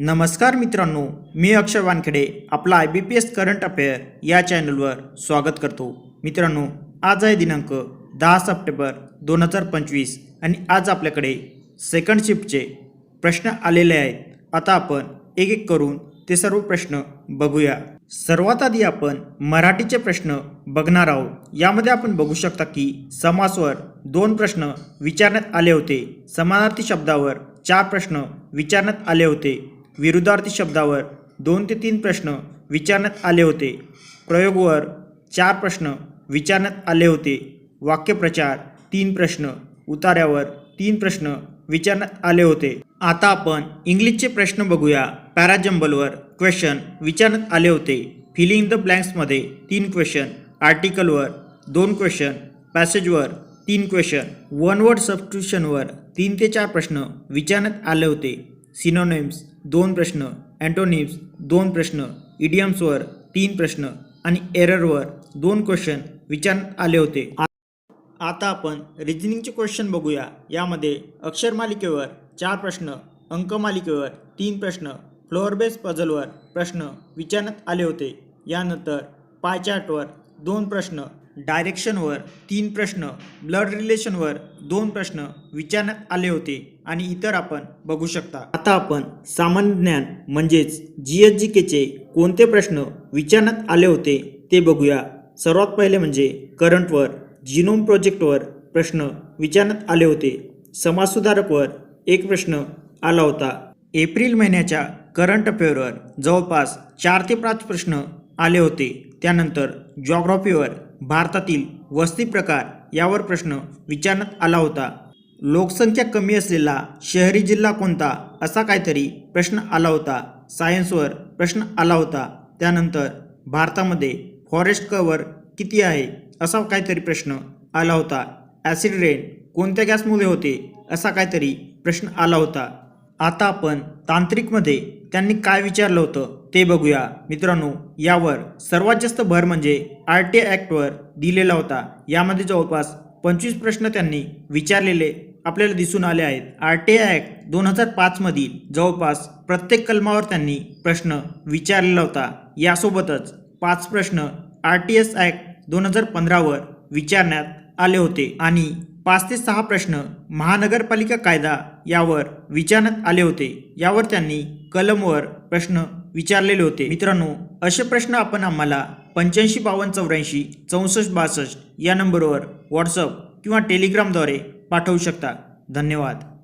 नमस्कार मित्रांनो मी अक्षय वानखेडे आपला I B P S current affair या चॅनलवर स्वागत करतो. मित्रांनो आज आहे दिनांक दहा सप्टेंबर दोन हजार पंचवीस आणि आज आपल्याकडे सेकंड शिफ्टचे प्रश्न आलेले आहेत. आता आपण एक एक करून ते सर्व प्रश्न बघूया. सर्वात आधी आपण मराठीचे प्रश्न बघणार आहोत. यामध्ये आपण बघू शकता की समासवर दोन प्रश्न विचारण्यात आले होते. समानार्थी शब्दावर चार प्रश्न विचारण्यात आले होते. विरुद्धार्थी शब्दावर दोन ते तीन प्रश्न विचारण्यात आले होते. प्रयोगवर चार प्रश्न विचारण्यात आले होते. वाक्यप्रचार तीन प्रश्न उतार्यावर तीन प्रश्न विचारण्यात आले होते. आता आपण इंग्लिशचे प्रश्न बघूया. पॅराजंबलवर क्वेश्चन विचारण्यात आले होते. फिलिंग द ब्लँक्समध्ये तीन क्वेश्चन आर्टिकलवर दोन क्वेश्चन पॅसेजवर तीन क्वेश्चन वन वर्ड सबस्क्रिप्शनवर तीन ते चार प्रश्न विचारण्यात आले होते. सिनोनेम्स दोन प्रश्न अँटोनिम्स दोन प्रश्न इडियम्सवर तीन प्रश्न आणि एररवर दोन क्वेश्चन विचारण्यात आले होते. आता आपण रिजनिंगचे क्वेश्चन बघूया. यामध्ये अक्षरमालिकेवर चार प्रश्न अंक मालिकेवर तीन प्रश्न फ्लोअरबेस पझलवर प्रश्न विचारण्यात आले होते. यानंतर पाय चार्टवर दोन प्रश्न डायरेक्शनवर तीन प्रश्न ब्लड रिलेशनवर दोन प्रश्न विचारण्यात आले होते आणि इतर आपण बघू शकता. आता आपण सामान्य ज्ञान म्हणजेच जी एस जी केचे कोणते प्रश्न विचारण्यात आले होते ते बघूया. सर्वात पहिले म्हणजे करंटवर जिनोम प्रोजेक्टवर प्रश्न विचारण्यात आले होते. समाजसुधारकवर एक प्रश्न आला होता. एप्रिल महिन्याच्या करंट अफेअरवर जवळपास चार ते पाच प्रश्न आले होते. त्यानंतर जॉग्रॉफीवर भारतातील वस्ती प्रकार यावर प्रश्न विचारण्यात आला होता. लोकसंख्या कमी असलेला शहरी जिल्हा कोणता असा काहीतरी प्रश्न आला होता. सायन्सवर प्रश्न आला होता. त्यानंतर भारतामध्ये फॉरेस्ट कवर किती आहे असा काहीतरी प्रश्न आला होता. ॲसिड रेन कोणत्या गॅसमुळे होते असा काहीतरी प्रश्न आला होता. आता आपण तांत्रिकमध्ये त्यांनी काय विचारलं होतं ते बघूया. मित्रांनो यावर सर्वात जास्त भर म्हणजे आर टी ॲक्टवर दिलेला होता. यामध्ये जवळपास पंचवीस प्रश्न त्यांनी विचारलेले आपल्याला दिसून आले आहेत. आर टी आय ॲक्ट दोन हजार पाचमधील जवळपास प्रत्येक कलमावर त्यांनी प्रश्न विचारलेला होता. यासोबतच पाच प्रश्न आर टी एस ॲक्ट दोन हजार पंधरावर विचारण्यात आले होते आणि पाच ते सहा प्रश्न महानगरपालिका कायदा यावर विचारण्यात आले होते. यावर त्यांनी कलमवर प्रश्न विचारलेले होते. मित्रांनो असे प्रश्न आपण आम्हाला पंच्याऐंशी बावन्न चौऱ्याऐंशी चौसष्ट बासष्ट या नंबरवर व्हॉट्सअप किंवा टेलिग्रामद्वारे पाठवू शकता. धन्यवाद.